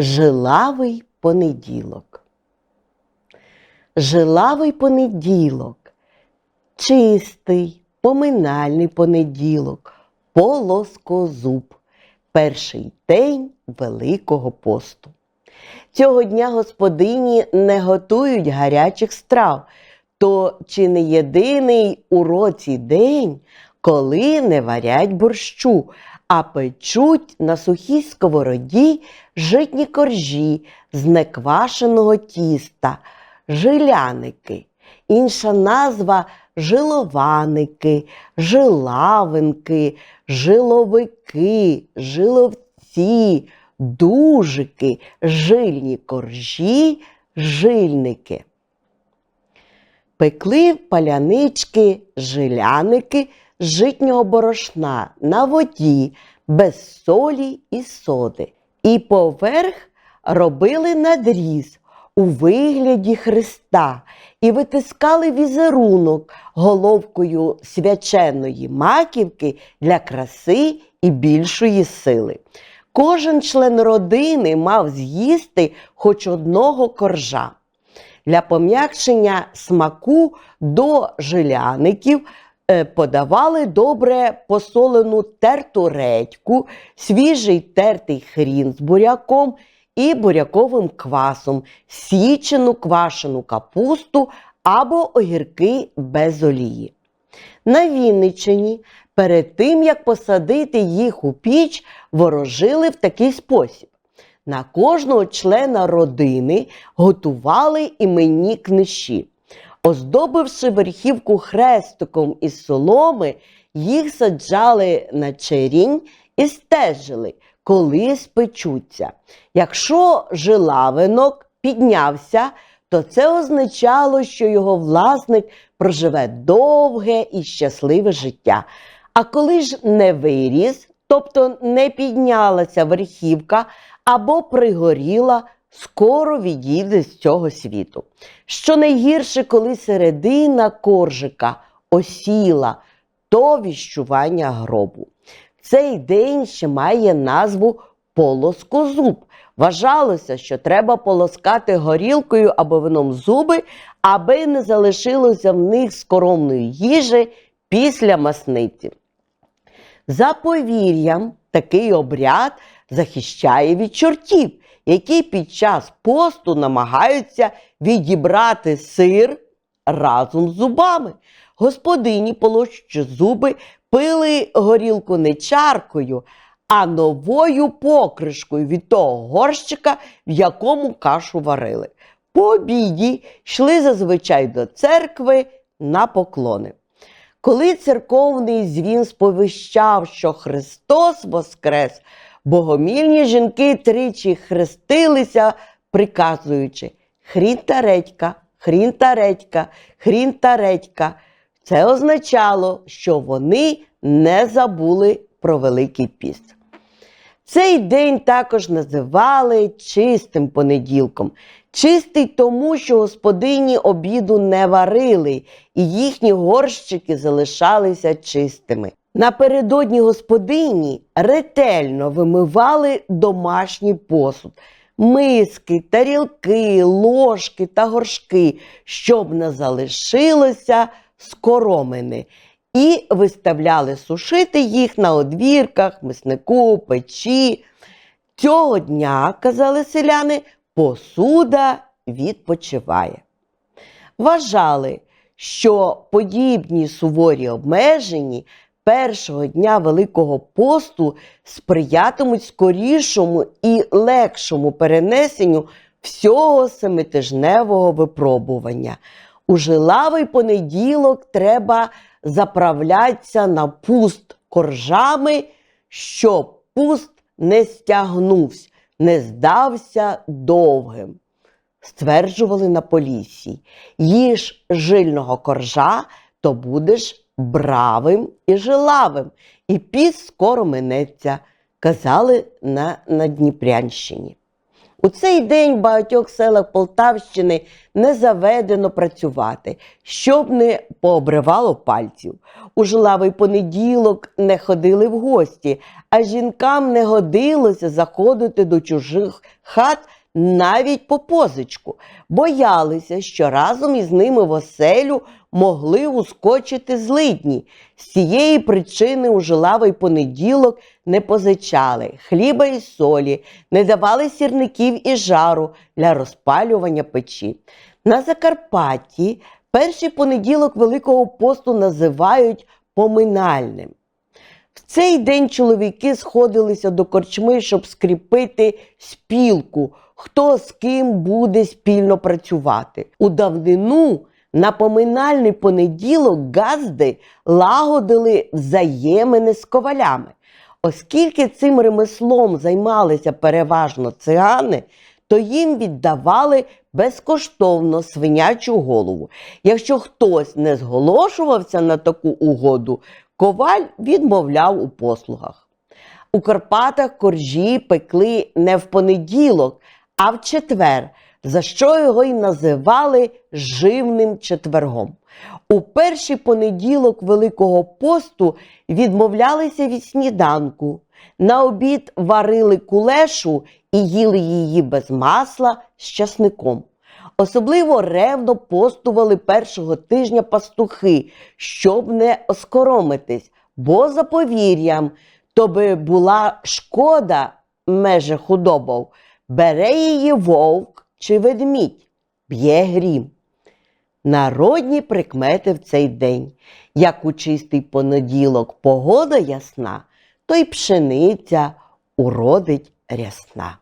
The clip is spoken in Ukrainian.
Жилавий понеділок. Жилавий понеділок, чистий, поминальний понеділок, полоскозуб, перший день Великого посту. Цього дня господині не готують гарячих страв, то чи не єдиний у році день, коли не варять борщу, а печуть на сухій сковороді житні коржі з неквашеного тіста, жиляники. Інша назва жилованики, жилавинки, жиловики, жиловці, дужики, жильні коржі, жильники. Пекли палянички, жиляники житнього борошна на воді, без солі і соди. І поверх робили надріз у вигляді хреста і витискали візерунок головкою свяченої маківки для краси і більшої сили. Кожен член родини мав з'їсти хоч одного коржа. Для пом'якшення смаку до жиляників подавали добре посолену терту редьку, свіжий тертий хрін з буряком і буряковим квасом, січену квашену капусту або огірки без олії. На Вінниччині перед тим, як посадити їх у піч, ворожили в такий спосіб. На кожного члена родини готували іменні книжі. Оздобивши верхівку хрестиком із соломи, їх саджали на черінь і стежили, коли спечуться. Якщо жилавинок піднявся, то це означало, що його власник проживе довге і щасливе життя. А коли ж не виріс, тобто не піднялася верхівка або пригоріла, скоро відійде з цього світу. Що найгірше, коли середина коржика осіла, то віщування гробу. Цей день ще має назву полоскозуб. Вважалося, що треба полоскати горілкою або вином зуби, аби не залишилося в них скоромної їжі після масниці. За повір'ям, такий обряд захищає від чортів, які під час посту намагаються відібрати сир разом з зубами. Господині, полощучи зуби, пили горілку не чаркою, а новою покришкою від того горщика, в якому кашу варили. По обіді йшли зазвичай до церкви на поклони. Коли церковний дзвін сповіщав, що Христос воскрес, богомільні жінки тричі хрестилися, приказуючи хрін та редька, хрін та редька, хрін та редька. Це означало, що вони не забули про Великий піст. Цей день також називали чистим понеділком. Чистий тому, що господині обіду не варили, і їхні горщики залишалися чистими. Напередодні господині ретельно вимивали домашній посуд, миски, тарілки, ложки та горшки, щоб не залишилося скоромини, і виставляли сушити їх на одвірках, миснику, печі. Цього дня, казали селяни, посуда відпочиває. Вважали, що подібні суворі обмежені першого дня Великого посту сприятимуть скорішому і легшому перенесенню всього семитижневого випробування. У жилавий понеділок треба заправлятися на пуст коржами, щоб пуст не стягнувся, не здався довгим. Стверджували на полісі, їж жильного коржа, то будеш бравим і жилавим, і піс скоро минеться, казали на Надніпрянщині. У цей день в багатьох селах Полтавщини не заведено працювати, щоб не пообривало пальців. У жлавий понеділок не ходили в гості, а жінкам не годилося заходити до чужих хат навіть по позичку. Боялися, що разом із ними в оселю могли ускочити злидні. З цієї причини у жилавий понеділок не позичали хліба і солі, не давали сірників і жару для розпалювання печі. На Закарпатті перший понеділок Великого посту називають поминальним. В цей день чоловіки сходилися до корчми, щоб скріпити спілку, хто з ким буде спільно працювати. У давнину на поминальний понеділок газди лагодили взаємини з ковалями. Оскільки цим ремеслом займалися переважно цигани, то їм віддавали безкоштовно свинячу голову. Якщо хтось не зголошувався на таку угоду, коваль відмовляв у послугах. У Карпатах коржі пекли не в понеділок, а в четвер, за що його й називали живним четвергом. У перший понеділок Великого посту відмовлялися від сніданку. На обід варили кулешу і їли її без масла з часником. Особливо ревно постували першого тижня пастухи, щоб не оскоромитись, бо за повір'ям, то би була шкода меже худобов, бере її вовк чи ведмідь, б'є грім. Народні прикмети в цей день. Як у чистий понеділок погода ясна, то й пшениця уродить рясна.